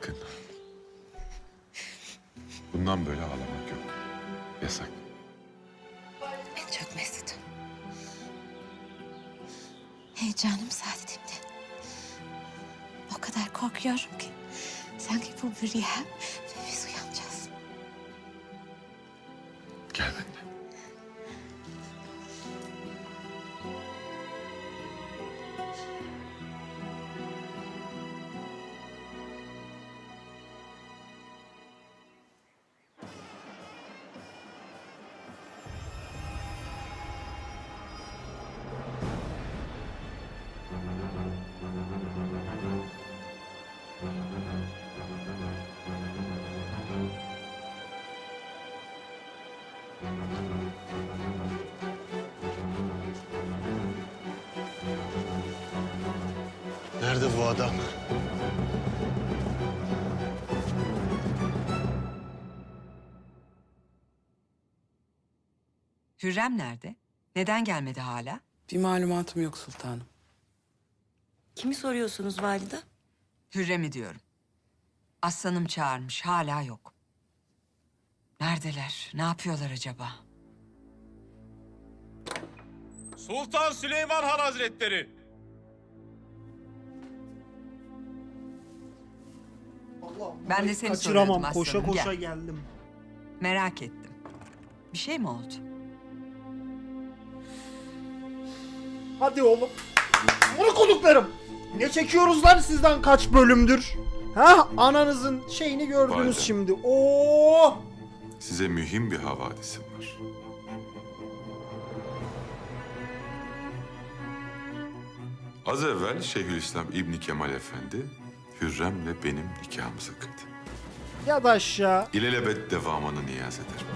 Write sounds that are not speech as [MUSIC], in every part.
Sakın. Bundan böyle ağlamak yok. Yasak. Beni çok mesut. Heyecanım saadetimde. O kadar korkuyorum ki. Sanki bu bir rüya ve biz uyanacağız. Gel benimle. Nerede bu adam? Hürrem nerede? Neden gelmedi hala? Bir malumatım yok sultanım. Kimi soruyorsunuz valide? Hürrem'i diyorum. Aslanım çağırmış, hala yok. Neredeler? Ne yapıyorlar acaba? Sultan Süleyman Han Hazretleri. Ben de seni Kaçıramam. soruyordum Koşa aslanım, koşa gel. geldim. Merak ettim. Bir şey mi oldu? Hadi oğlum. Bunu konuklarım. Ne çekiyoruz lan sizden kaç bölümdür? Ha? Ananızın şeyini gördünüz Valide. şimdi. Oo! Size mühim bir havadisim var. Az evvel Şeyhülislam İbni Kemal Efendi, Hürrem'le benim nikahımızı kıydı. Ya da aşağı. İlelebet devamını niyaz ederim.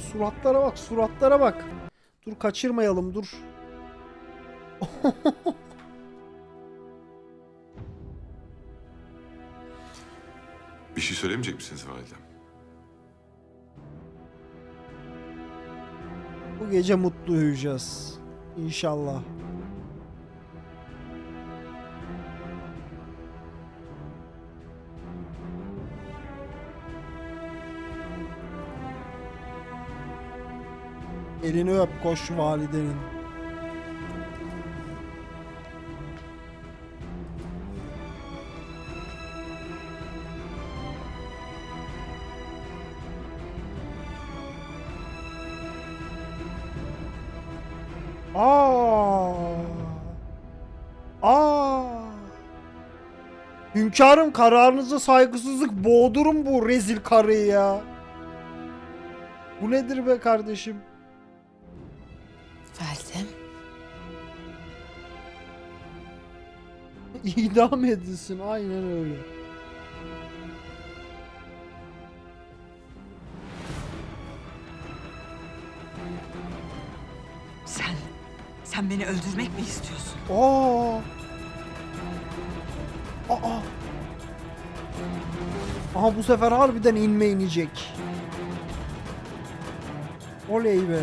Suratlara bak, suratlara bak. Dur kaçırmayalım, dur. [LAUGHS] Bir şey söylemeyecek misiniz validem? Bu gece mutlu uyuyacağız. İnşallah. Elini öp koş validenin. Aa. Aa. Hünkârım kararınıza saygısızlık boğdurum bu rezil karıyı ya. Bu nedir be kardeşim? [LAUGHS] İdam edilsin aynen öyle. Sen, sen beni öldürmek mi istiyorsun? Aa. Aa. Aha bu sefer harbiden inme inecek. Oley be.